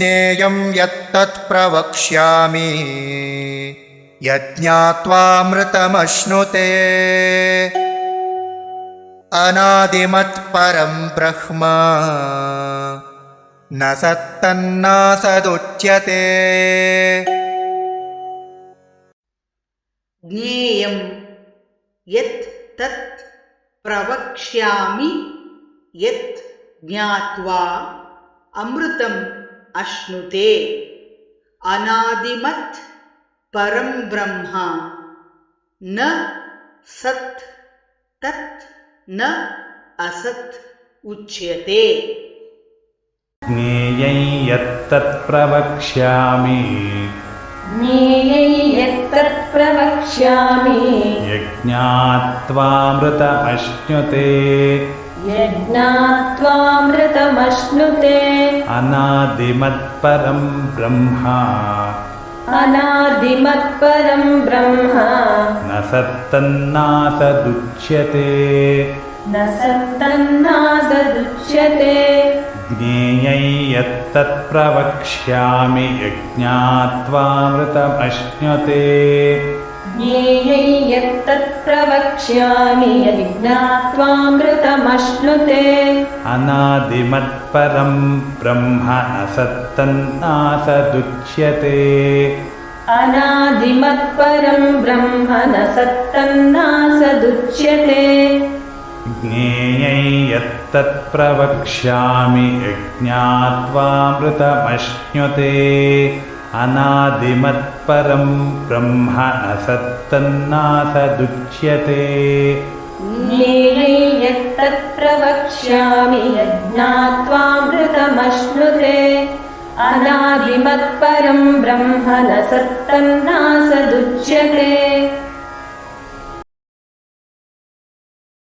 ज्ञेयं यत्तत् प्रवक्ष्यामि। यज्ञात्वामृतमश्नुते। अनादिमत्परं ब्रह्म। न सत्तन्नासदुच्यते। ज्ञेयं यत् तत् प्रवक्ष्यामि। यत् ज्ञात्वा अमृतम् अश्नुते। अनादिमत् परं ब्रह्म। न सत् तत् न असत् उच्यते। ज्ञेयै यत्तत्प्रवक्ष्यामि ज्ञेयै यत्तत् प्रवक्ष्यामि। यज्ञात्वामृतमश्नुते यज्ञात्वामृतमश्नुते अनादिमत्परं ब्रह्म। अनादिमत्परं ब्रह्म। न सत्तन्नासदुच्यते न सत्तन्नासदुच्यते ज्ञेयै यत्तत्प्रवक्ष्यामि यज्ञात्वामृतमश्नुते। ज्ञेयै यत्तत् प्रवक्ष्यामि यज्ञात्वामृतमश्नुते अनादिमत्परं ब्रह्म न सत्तन्नासदुच्यते अनादिमत्परं ब्रह्म न सत्तन्नासदुच्यते ज्ञेयै यत्तत्प्रवक्ष्यामि यज्ञात्वामृतमश्नुते अनादिमत्परं ब्रह्म न सत्तन्नासदुच्यते ज्ञेयै यत्तत् अनादिमत्परं ब्रह्म न सत्तन्नासदुच्यते